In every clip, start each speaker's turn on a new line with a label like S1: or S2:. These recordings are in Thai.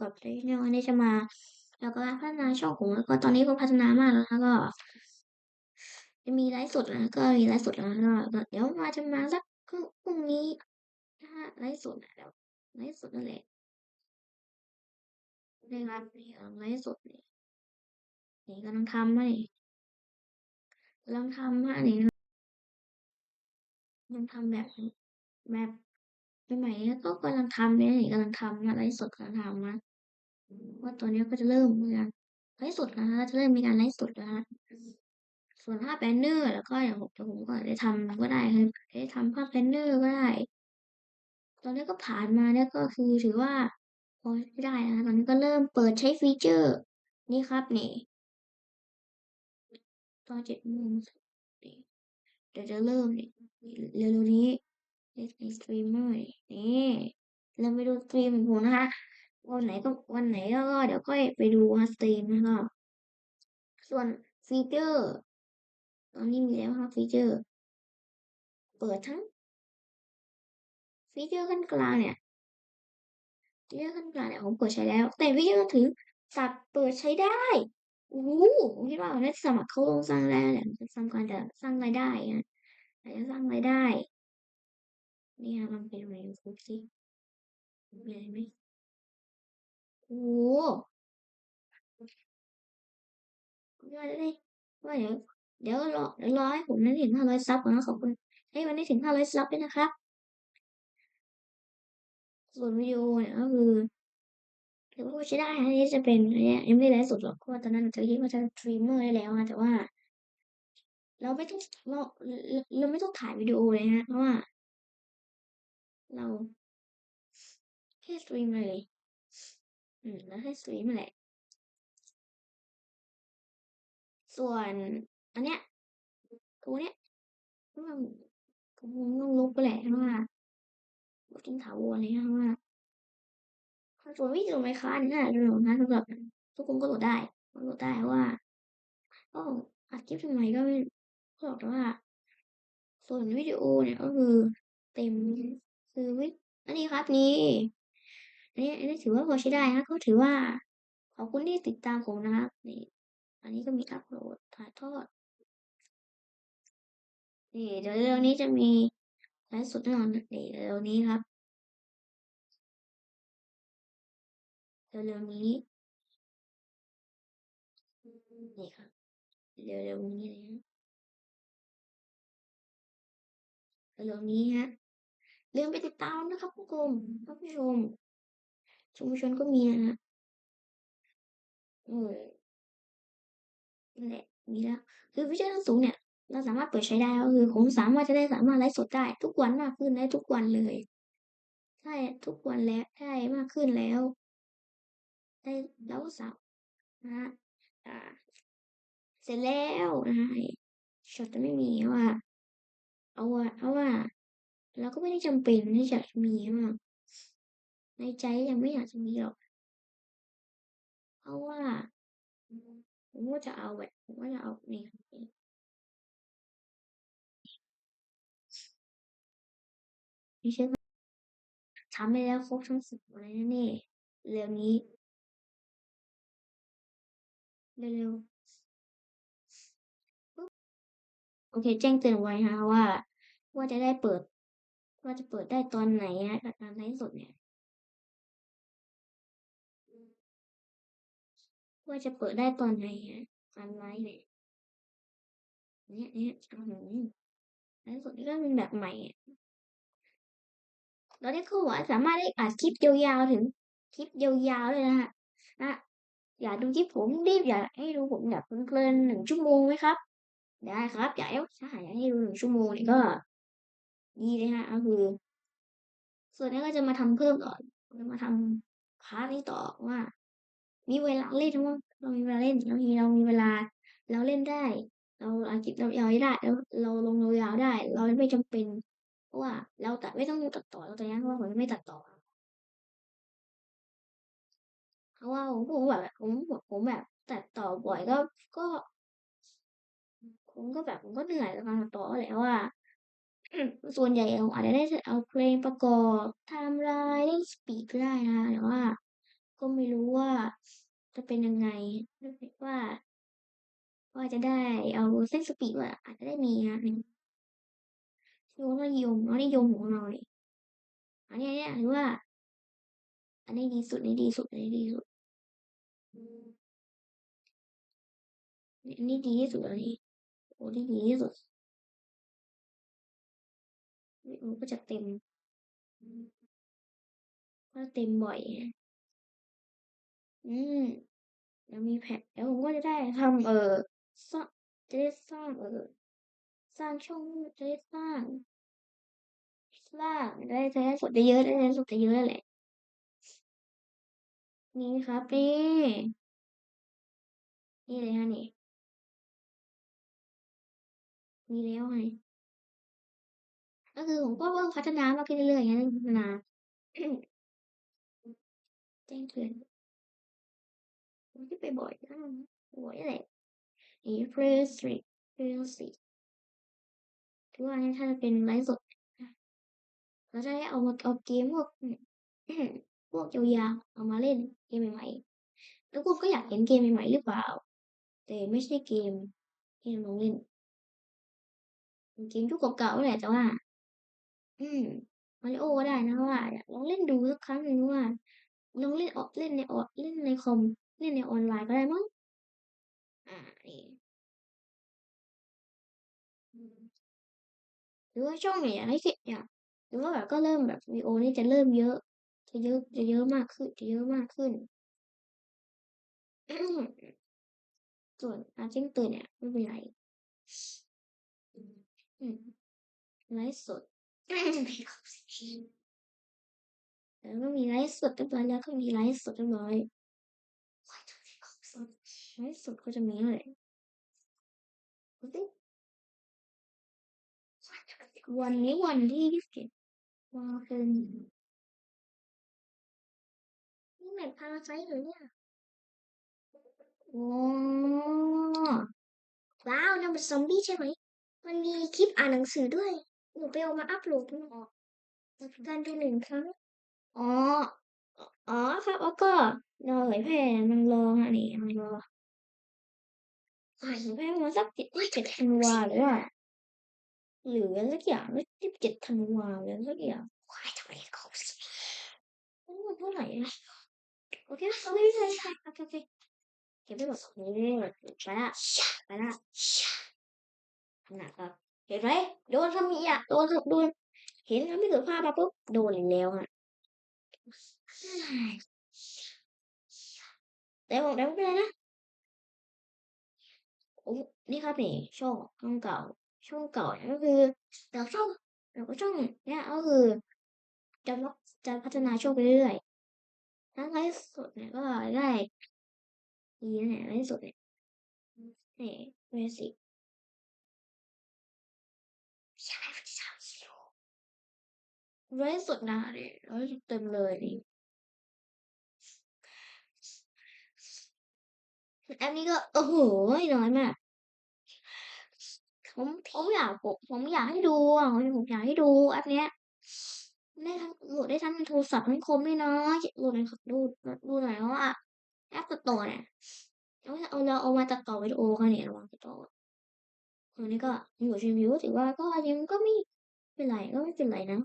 S1: กับในวันนี้จะมา แล้วก็พัฒนาช่องผมแล้วก็ตอนนี้ก็พัฒนามากแล้วแล้วก็ จะมีไลฟ์สดแล้วก็มีไลฟ์สดแล้วก็เดี๋ยวมาจะมาสักพรุ่งนี้นะฮะไลฟ์สดนะเดี๋ยวไลฟ์สดนั่นแหละนี่ครับนี่ไลฟ์สดนี่นี่กำลังทำให้กำลังทำให้นี่กำลังทำแบบแบบใหม่ๆก็กำลังทำเนี่ยกำลังทำนะไลฟ์สดกำลังทำนะ ว่าตอนนี้ก็จะเริ่มมีการไลฟ์สดนะคะจะเริ่มมีการไลฟ์สดแล้วฮะส่วนภาพแบนเนอร์ แล้วก็อย่างผมจะผมก็ได้ทำก็ได้ครับได้ทำภาพแบนเนอร์ก็ได้ ตอนนี้ก็ผ่านมาเนี่ยก็คือถือว่าพอได้นะตอนนี้ก็เริ่มเปิดใช้ฟีเจอร์ นี่ครับนี่ตอนเจ็ดโมงนี่เดี๋ยวจะเริ่มนี่เร็วๆนี้ในสตรีมเมอร์นี่เราไปดูสตรีมของผมนะคะ วันไหนก็วันไหนก็เดี๋ยวก็ไปดูสตรีมนะคะส่วนฟีเจอร์ ตอนนี้มีแล้วครับฟีเจอร์ เปิดทั้ง ฟีเจอร์ขั้นกลางเนี่ยฟีเจอร์ขั้นกลางเนี่ยผมเปิดใช้แล้ว แต่ฟีเจอร์ถึงสับเปิดใช้ได้โอ้ผมคิดว่าได้สมัครเข้าลงสร้างแล้วเนี่ยจะทำการจะสร้างรายได้นะจะสร้างรายได้ นี่นะมันเป็นอะไรฟูซิมีอะไรไหม โอ้ว่าได้ ว่าเดี๋ยว เดี๋ยวรอ เดี๋ยวรอให้ผมนั้นถึงห้าร้อยซับก่อนนะ ขอบคุณให้วันนี้ถึงห้าร้อยซับด้วยนะครับ ส่วนวิดีโอเนี่ยก็คือถือว่าใช้ได้อันนี้จะเป็นอันนี้ยังไม่ได้ไลฟ์สดหรอกเพราะว่าตอนนั้นจะคิดว่าจะสตรีมเมอร์ได้แล้วนะแต่ว่า เราไม่ต้องเราเราไม่ต้องถ่ายวิดีโอเลยฮะเพราะว่า เราแค่สตรีมเลย อืม แล้วแค่สตรีมแหละ ส่วน อันเนี้ยตัวเนี้ยมันผมต้องลบไปแหละเพราะว่าจิงถาวรเลยนะเพราะว่าส่วนวิดีโอไมค้านี่น่าจะโหลดนะสำหรับทุกคนก็โหลดได้โหลดได้ว่าก็อัดคลิปทำไมก็ไม่บอกแต่ว่า ส่วนวิดีโอเนี่ยก็คือเต็มคือวิอันนี้ครับนี่ อันนี้อันนี้ถือว่าพอใช้ได้นะก็ถือว่า ขอบคุณที่ติดตามผมนะครับนี่อันนี้ก็มีอัพโหลดถ่ายทอดนี่เดี๋ยวเร็วนี้จะมีไลฟ์สดแน่นอนนี่เร็วนี้ครับเร็วๆนี้นี่ครับเร็วๆนี้นะเร็วนี้ฮะลืมไปติดตามนะครับผู้ชมท่านผู้ชม ชุมชนก็มีนะฮะเออนั่นแหละมีแล้ว คือวิชาสูงเนี่ย เราสามารถเปิดใช้ได้ก็คือผมสามารถจะได้สามารถไลฟ์สดได้ ทุกวันมากขึ้นได้ทุกวันเลยใช่ทุกวันแล้วได้มากขึ้นแล้ว ได้แล้วสับนะฮะอ่า เสร็จแล้วนะฮะช็อตจะไม่มีว่า เอาว่าเอาว่าเราก็ไม่ได้จำเป็นที่จะมีมาก ในใจยังไม่อยากจะมีหรอก เพราะว่า ผมก็จะเอาแบบผมก็จะเอานี่นี่ใช่ไหมทำไปแล้วครบทั้งสิบอะไรนั่นนี่เร็วนี้ เร็วๆโอเค แจ้งเตือนไว้นะว่า ว่าจะได้เปิด ว่าจะเปิดได้ตอนไหนนะกับการไลฟ์สดเนี่ย ว่าจะเปิดได้ตอนไหนอะการไลฟ์เนี่ยเนี่ยเนี่ยอืมไลฟ์สดนี่ก็เป็นแบบใหม่อะตอนนี้คือว่าสามารถได้อัดคลิปยาวๆถึงคลิปยาวๆเลยนะฮะนะอยากดูคลิปผมรีบอยากให้ดูผมแบบเพลินๆหนึ่งชั่วโมงไหมครับ ได้ครับอยากให้ถ้าอยากให้ดูหนึ่งชั่วโมงนี่ก็ดีเลยฮะก็คือ ส่วนนี้ก็จะมาทำเพิ่มก่อนจะมาทำพาร์ทนี้ต่อว่า มีเวลาเล่นว่าเรามีเวลาเล่นเรามีเรามีเวลา เราเล่นได้ เราอาคลิปเรายาวได้แล้วเราลงยาวได้ เราไม่จำเป็น เพราะว่า เราตัดไม่ต้องตัดต่อเราตอนนี้เพราะว่าผมไม่ตัดต่อเพราะว่าผมผมแบบผมผมแบบ ตัดต่อบ่อยก็ก็ ผมก็แบบผมก็เหนื่อยกับการตัดต่อแหละว่าส่วนใหญ่ผมอาจจะได้เอาเพลงประกอบไทม์ไลน์ได้สปีดก็ได้นะแต่ว่า ก็ไม่รู้ว่าจะเป็นยังไงว่า ว่าจะได้เอาเส้นสปีดว่าอาจจะได้มีนะที่ว่านิยมเนาะนิยมของเราเนี่ยอันนี้เนี่ยหรือว่า อันนี้ดีสุดอันนี้ดีสุดอันนี้ดีสุดอันนี้ดีที่สุดอันนี้โอ้ที่ดีที่สุดโอ้ก็จะเต็มก็เต็มบ่อย อืมแล้วมีแพ็คแล้วผมก็จะได้ทำเออสร้างจะได้สร้างเออสร้างช่องจะได้สร้าง สร้างได้ใช้สดเยอะได้ใช้สดเยอะแหละ นี่ครับนี่นี่เลยฮะนี่มีแล้วไงก็คือผมก็เพิ่มพัฒนามาขึ้นเรื่อยๆอย่างนี้พัฒนาแจ้งเตือน ที่ไปบ่อยนะบ่อยแหละนี่เฟรสตรีเฟรสตรีถือว่าถ้าจะเป็นไลฟ์สดเราจะได้เอามาเอาเกมพวกพวกยาวๆเอามาเล่นเกมใหม่ๆแล้วคุณก็อยากเห็นเกมใหม่ๆหรือเปล่า แต่ไม่ใช่เกมที่น้องเล่นเกมยุคเก่าๆแหละแต่ว่า อืมมาริโอก็ได้นะว่าลองเล่นดูสักครั้งหนึ่งว่าลองเล่นออกเล่นในออกเล่นในคอม เล่นในออนไลน์ก็ได้มั้ง อ่า นี่หรือว่าช่องไหนอยากให้เสร็จอยากหรือว่าแบบก็เริ่มแบบวีโอนี่จะเริ่มเยอะ จะเยอะจะเยอะมากขึ้น จะเยอะมากขึ้น ส่วนอาจิ้งตื่นเนี่ยไม่เป็นไรไลฟ์สดแล้วก็มีไลฟ์สดเรียบร้อยแล้วก็มีไลฟ์สดเรียบร้อย ไลฟ์สดก็จะมีอะไรวันนี้วันที่ยี่สิบเจ็ดวันเป็นนี่แมทพาราไซต์เลยเนี่ยโอ้ว้าวนั่นเป็นซอมบี้ใช่ไหม มันมีคลิปอ่านหนังสือด้วย หนูไปเอามาอัพโหลดมันออกการดูหนึ่งครั้ง อ๋อ อ๋อครับแล้วก็รอเผยแพร่มันรอฮะนี่มันรอ เผยแพร่มาสักเจ็ดเจ็ดธันวาหรือว่าหรือสักอย่างหรือสิบเจ็ดธันวาหรือสักอย่างควายทำไมเขาสิมันเท่าไหร่นะโอเคโอเคโอเคโอเคโอเคเก็บไปหมดนี่ไปละไปละขนาดครับเห็นไหมโดนทำมีอะโดนโดนเห็นทำไม่เกิดภาพมาปุ๊บโดนอีกแล้วฮะแต่บอกได้ไม่เป็นไรนะ นี่ครับนี่ช่องช่องเก่า ช่องเก่าก็คือแต่ช่องแต่ก็ช่องเนี่ยก็คือจะจะพัฒนาช่องไปเรื่อยๆถ้าไลฟ์สดเนี่ยก็ได้ดีเนี่ยไลฟ์สดเนี่ยนี่เบสิกไลฟ์สดนะเนี่ยไลฟ์เต็มเลยนี่ อปนี้ก็โอ้โหน้อยมากผมผมอยากผมผมอยากให้ดูอะผมอยากให้ดูแอปเนี้ยได้ทั้งโหลดได้ทั้งโทรศัพท์ทั้งคอมด้วยนะโหลดในดูดูหน่อยว่าแอปตัดต่อเนี่ยเอาเอาเราเอามาตัดต่อวิดีโอกันเนี่ยระวังตัดต่ออันนี้ก็อยู่ชิวิวถือว่าก็ยังก็ไม่เป็นไรก็ไม่เป็นไรนะ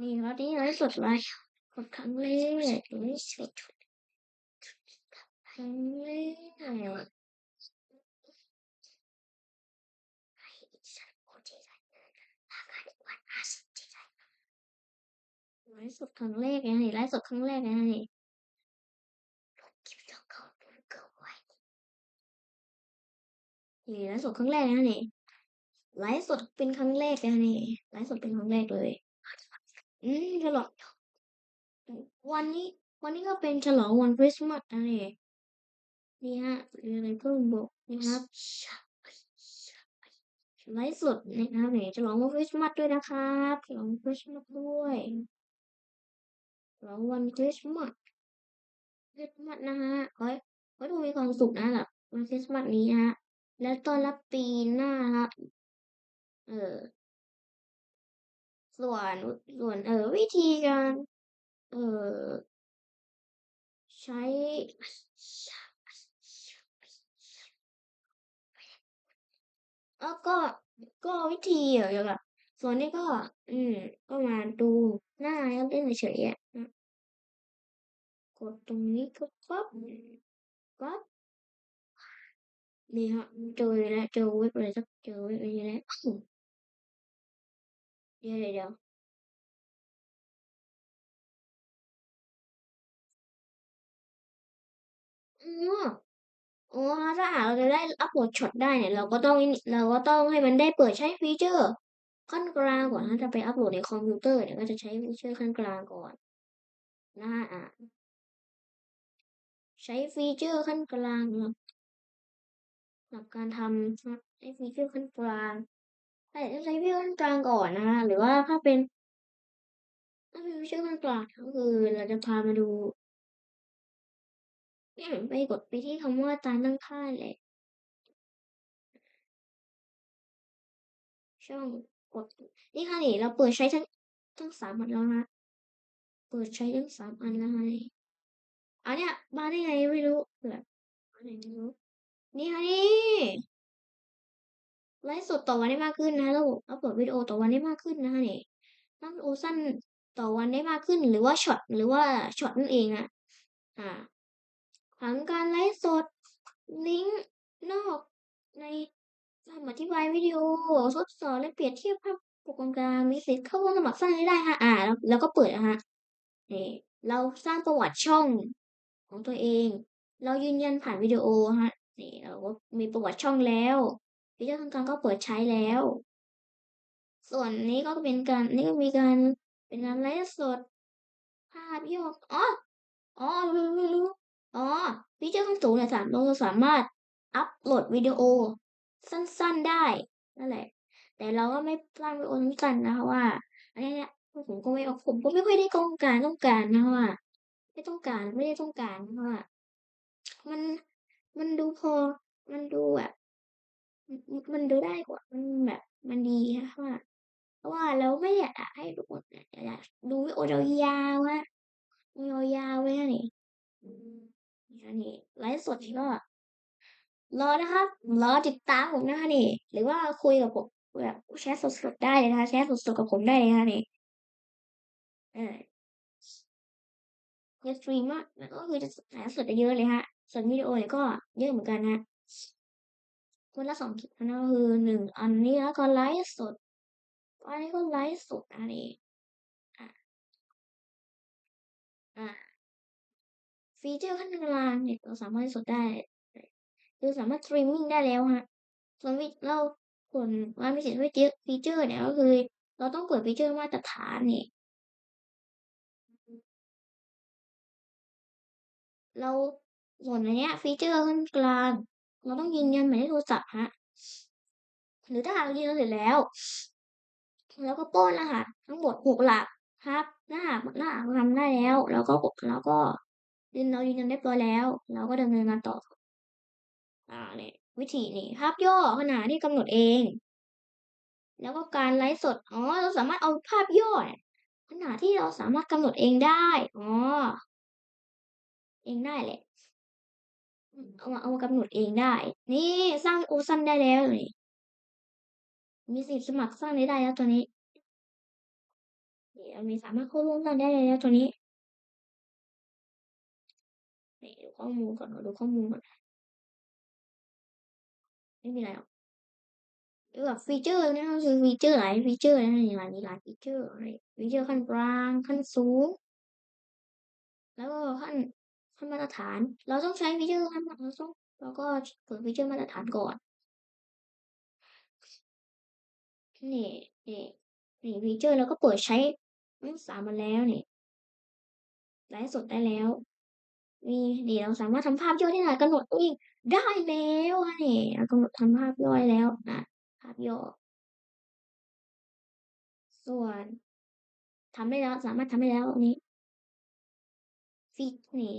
S1: นี่ครับนี่ไลฟ์สดไลฟ์กครั้งแรกไลฟ์สดครั้งแรกไลฟ์สดครั้งแรกไงไลฟ์สดครั้งแรกไงนี่ไลฟ์สดครั้งแรกนะนี่ไลฟ์สดเป็นครั้งแรกนะนี่ไลฟ์สดเป็นครั้งแรกเลย อืมฉลองวันนี้ วันนี้ก็เป็นฉลองวันคริสต์มาสนะนี่นี่ฮะอะไรก็บอกนะครับไลฟ์สดนะครับเนี่ยฉลองวันคริสต์มาสด้วยนะครับฉลองคริสต์มาสด้วยฉลองวันคริสต์มาสคริสต์มาสนะฮะขอขอทุกมีความสุขนะแบบวันคริสต์มาสนี้ฮะ แล้วตอนรับปีหน้าครับเออ ส่วนส่วนเออวิธีการเออใช้แล้วก็ก็วิธีเกี่ยวกับส่วนนี้ก็ อืมก็มาดูหน้าแล้วเล่นเฉยๆอะกดตรงนี้ก็ปั๊บปั๊บนี่ฮะเจอแล้วเจอเว็บอะไรสักเจอเว็บอะไรแล้ว เดี๋ยวเดี๋ยวเดี๋ยวอ๋ออ๋อถ้าหากเราจะได้อัปโหลดช็อตได้เนี่ย เราก็ต้องเราก็ต้องให้มันได้เปิดใช้ฟีเจอร์ขั้นกลางก่อนถ้าจะไปอัปโหลดในคอมพิวเตอร์เนี่ยก็จะใช้ฟีเจอร์ขั้นกลางก่อนนะฮะอะใช้ฟีเจอร์ขั้นกลางหรับหรับการทำใช้ฟีเจอร์ขั้นกลาง ใช่ใช้ฟีเจอร์ขั้นกลางก่อนนะฮะหรือว่าถ้าเป็น ถ้าเป็นฟีเจอขั้นกลางก็คือเราจะพามาดูไปกดไปที่คำว่าการตั้งค่าเลย ช่องกด นี่ค่ะนี่เราเปิดใช้ทั้งทั้งสามอันแล้วนะเปิดใช้ทั้งสามอันแล้วนะอันเนี้ยมาได้ไงไม่รู้แบบอันไหนไม่รู้นี่ค่ะนี่ ไลฟ์สดต่อวันได้มากขึ้นนะแล้วอัปโหลดวิดีโอต่อวันได้มากขึ้นนะคะนี่ยตั้งโอสั้นต่อวันได้มากขึ้นหรือว่าช็อตหรือว่าช็อตนั่นเองอะอ่าผังการไลฟ์สด ลิงก์นอกในคำอธิบายวิดีโอทดสอบและเปรียบเทียบภาพปกกลางมีสิทธิ์เข้าร่วมสมัครสร้างรายได้ฮะอ่าแล้วแล้วก็เปิดนะฮะนี่เราสร้างประวัติช่องของตัวเอง เรายืนยันผ่านวิดีโอฮะนี่เราก็มีประวัติช่องแล้ว ฟีเจอร์ทางการก็เปิดใช้แล้ว ส่วนนี้ก็เป็นการนี่ก็มีการเป็นการไลฟ์สด ภาพยกอ๋ออ๋อรู้รู้รู้อ๋อฟีเจอร์ขั้นสูงเนี่ยสามเราสามารถอัปโหลดวิดีโอ สั้นๆได้นั่นแหละ แต่เราก็ไม่สร้างวิดีโอสั้นนะคะว่าอันนี้เนี่ยผมก็ไม่ผมก็ไม่ค่อยได้ต้องการต้องการนะว่าไม่ต้องการไม่ได้ต้องการเพราะว่า มันมันดูพอมันดูแบบ มันดูได้กว่า มันแบบ มันดีนะว่าเพราะว่าเราไม่อยากให้ทุกคนอยากดูวิดีโอยาวๆฮะยาวๆไว้นี่นี่ไลฟ์สดก็รอนะครับรอติดตามผมนะคะนี่ หรือว่าคุยกับผมแบบแชทสดๆได้เลยนะคะแชทสดๆกับผมได้เลยนะคะนี่เออจะสตรีมอะก็คือจะหาสดเยอะเลยฮะส่วนวิดีโอเนี่ยก็เยอะเหมือนกันนะ คนละสองคลิปนะก็คือหนึ่งอันนี้แล้วก็ไลฟ์สดอันนี้ก็ไลฟ์สดอันนี้อะอะฟีเจอร์ขั้นกลางเนี่ยเราสามารถสดได้คือสามารถสตรีมมิ่งได้แล้วฮะส่วนวิเราส่วนว่ามีสิทธิ์ฟีเจอร์ฟีเจอร์เนี่ยก็คือ เราต้องเปิดฟีเจอร์มาตรฐานนี่เราส่วนอันเนี้ยฟีเจอร์ขั้นกลาง เราต้องยืนยันหมายเลขโทรศัพท์ฮะ หรือถ้าหากเรายืนยันเสร็จแล้ว แล้วก็ป้อนรหัสทั้งหมดหกหลักครับถ้าหากถ้าหากทำได้แล้วเราก็กดเราก็ยืนเรายืนยันเรียบร้อยแล้ว เราก็ดำเนินการต่อ อ่าเนี่ยวิธีนี่ภาพย่อขนาดที่กำหนดเอง แล้วก็การไลฟ์สดอ๋อเราสามารถเอาภาพย่อขนาดที่เราสามารถกำหนดเองได้อ๋อเองได้แหละ อามาเอามากำหนดเองได้ นี่สร้าง โอซันได้แล้วนี่ มีสิทธิ์สมัครสร้างได้แล้วตัวนี้เดี๋ยวมีสามารถเข้าร่วมสร้างได้แล้วตัวนี้นี่ดูข้อมูลก่อนดูข้อมูลก่อนไม่มีอะไรหรอกเกี่ยวกับฟีเจอร์นะคือฟีเจอร์หลายฟีเจอร์นะนี่หลายหลายฟีเจอร์อะไรฟีเจอร์ขั้นกลางขั้นสูง แล้วก็ขั้น ขั้นมาตรฐาน เราต้องใช้ฟีเจอร์ขั้นเราต้องเราก็เปิดฟีเจอร์มาตรฐานก่อนนี่นี่นี่ฟีเจอร์เราก็เปิดใช้สามมาแล้วนี่ไลฟ์สดได้แล้วมีดีเราสามารถทำภาพย่อที่ไหนกำหนดเองได้แล้วนี่เรากำหนดทำภาพย่อยแล้วนะภาพย่อส่วนทำได้แล้วสามารถทำได้แล้วนนี้ฟีดนี่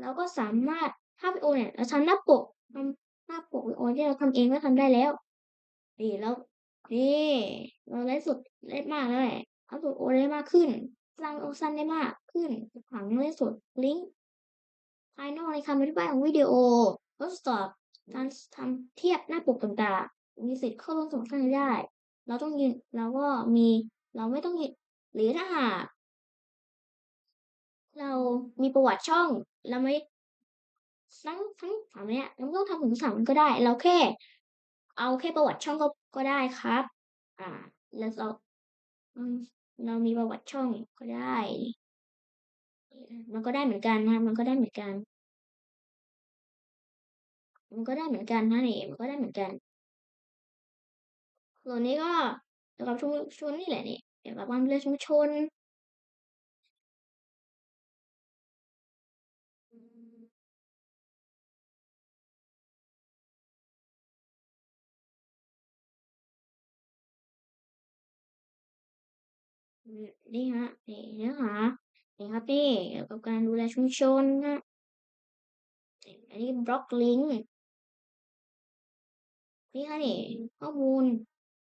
S1: เราก็สามารถภาพวิดีโอเนี่ยเราทำหน้าปกทำหน้าปกวิดีโอที่เราทำเองก็ทำได้แล้วดีแล้วนี่เราไลฟ์สดได้มากแล้วแหละอัพโหลดโอได้มากขึ้น สร้างโอซันได้มากขึ้นผังไลฟ์สดลิงก์ภายนอกในคำอธิบายของวิดีโอทดสอบการทำเทียบหน้าปกต่างๆ มีสิทธิ์เข้าร่วมสมัครข้าได้ เราต้องยืนเราก็มีเราไม่ต้องยืนหรือถ้าหากเรามีประวัติช่อง เราไม่ทั้งทั้งสามเนี้ยเราไม่ต้องทำถึงสามก็ได้ เราแค่ เอาแค่ประวัติช่องก็ก็ได้ครับ อ่า แล้วเรามเรามีประวัติช่องก็ได้ มันก็ได้เหมือนกันนะมันก็ได้เหมือนกัน มันก็ได้เหมือนกันนะนี่มันก็ได้เหมือนกันส่วนนี้ก็เกี่ยวกับชุมชนนี่แหละนี่เกี่ยวกับการดูแลชุมชน นี่ฮะนี่เนื้อหานี่ครับนี่เกี่ยวกับการดูแลชุมชนนะอันนี้บล็อกลิงก์นี่ค่ะนี่ข้อมูล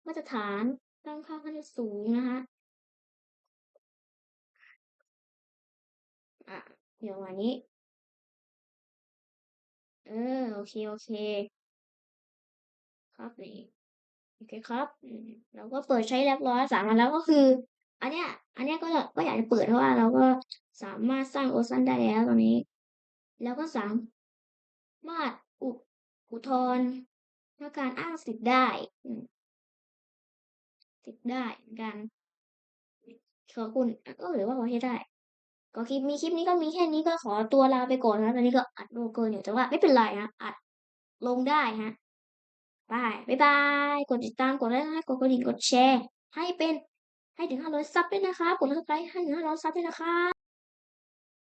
S1: มาตรฐานตั้งค่าขั้นสูงนะคะอะเดี๋ยววันนี้ เออ โอเค โอเค ครับนี่โอเคครับ เราก็เปิดใช้เรียบร้อยสามวันแล้วก็คือ อันเนี้ย อันเนี้ยก็ก็อยากจะเปิดเพราะว่าเราก็สามารถสร้างโอซันได้แล้วตอนนี้ แล้วก็สามารถอุอุทธรณ์และการอ้างสิทธิ์ได้สิทธิ์ได้เหมือนกันขอบคุณอะก็หรือว่าพอใช้ได้ก็คลิปมีคลิปนี้ก็มีแค่นี้ก็ขอตัวลาไปก่อนนะตอนนี้ก็อัดโลเกินอยู่แต่ว่าไม่เป็นไรนะอัดลงได้ฮะบายบายบายกดติดตาม กดไลค์กดกระดิ่งกดแชร์ ให้เป็น ให้ถึง500ซับด้วยนะคะกดไลค์ให้ถึง500ซับด้วยนะคะ